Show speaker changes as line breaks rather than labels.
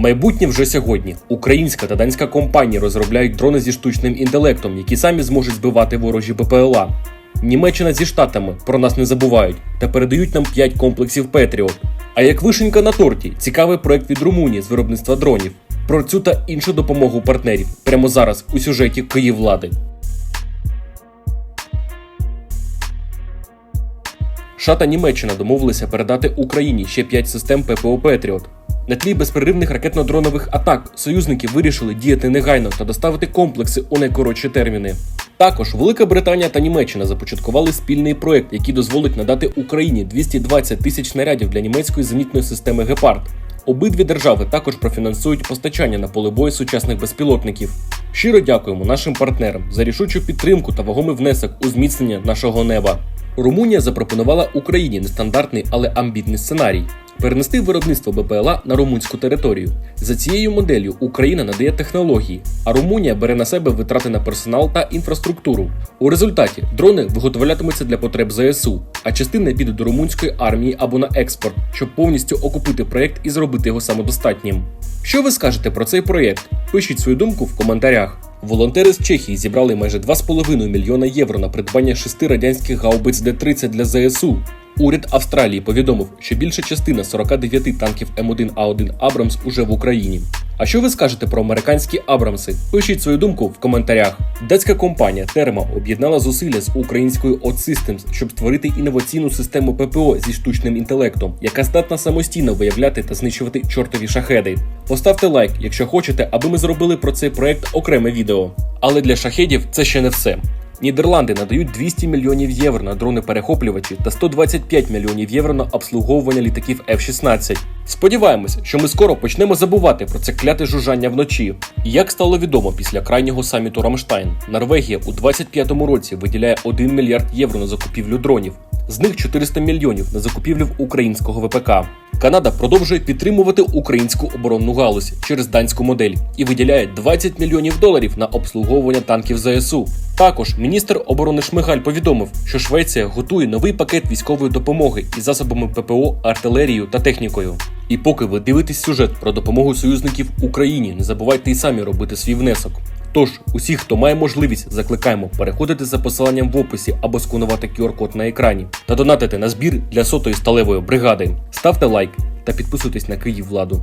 Майбутнє вже сьогодні. Українська та данська компанії розробляють дрони зі штучним інтелектом, які самі зможуть збивати ворожі БПЛА. Німеччина зі штатами про нас не забувають та передають нам 5 комплексів Петріот. А як вишенька на торті, цікавий проект від Румунії з виробництва дронів. Про цю та іншу допомогу партнерів прямо зараз у сюжеті Київлади. США та Німеччина домовилися передати Україні ще 5 систем ППО Петріот. На тлі безперервних ракетно-дронових атак союзники вирішили діяти негайно та доставити комплекси у найкоротші терміни. Також Велика Британія та Німеччина започаткували спільний проект, який дозволить надати Україні 220 тисяч снарядів для німецької зенітної системи Гепард. Обидві держави також профінансують постачання на поле бою сучасних безпілотників. Щиро дякуємо нашим партнерам за рішучу підтримку та вагомий внесок у зміцнення нашого неба. Румунія запропонувала Україні нестандартний, але амбітний сценарій перенести виробництво БПЛА на румунську територію. За цією моделлю Україна надає технології, а Румунія бере на себе витрати на персонал та інфраструктуру. У результаті дрони виготовлятимуться для потреб ЗСУ, а частина піде до румунської армії або на експорт, щоб повністю окупити проєкт і зробити його самодостатнім. Що ви скажете про цей проєкт? Пишіть свою думку в коментарях. Волонтери з Чехії зібрали майже 2,5 мільйона євро на придбання шести радянських гаубиць Д-30 для ЗСУ. Уряд Австралії повідомив, що більша частина 49 танків М1А1 Абрамс уже в Україні. А що ви скажете про американські Абрамси? Пишіть свою думку в коментарях. Датська компанія Терма об'єднала зусилля з українською OutSystems, щоб створити інноваційну систему ППО зі штучним інтелектом, яка здатна самостійно виявляти та знищувати чортові шахеди. Поставте лайк, якщо хочете, аби ми зробили про цей проект окреме відео. Але для шахедів це ще не все. Нідерланди надають 200 мільйонів євро на дрони-перехоплювачі та 125 мільйонів євро на обслуговування літаків F-16. Сподіваємось, що ми скоро почнемо забувати про це кляте жужжання вночі. Як стало відомо після крайнього саміту Рамштайн, Норвегія у 25-му році виділяє 1 мільярд євро на закупівлю дронів. З них 400 мільйонів на закупівлю українського ВПК. Канада продовжує підтримувати українську оборонну галузь через данську модель і виділяє 20 мільйонів доларів на обслуговування танків ЗСУ. Також міністр оборони Шмигаль повідомив, що Швеція готує новий пакет військової допомоги із засобами ППО, артилерією та технікою. І поки ви дивитесь сюжет про допомогу союзників Україні, не забувайте і самі робити свій внесок. Тож, усіх, хто має можливість, закликаємо переходити за посиланням в описі або сканувати QR-код на екрані та донатити на збір для сотої сталевої бригади. Ставте лайк та підписуйтесь на Київ владу.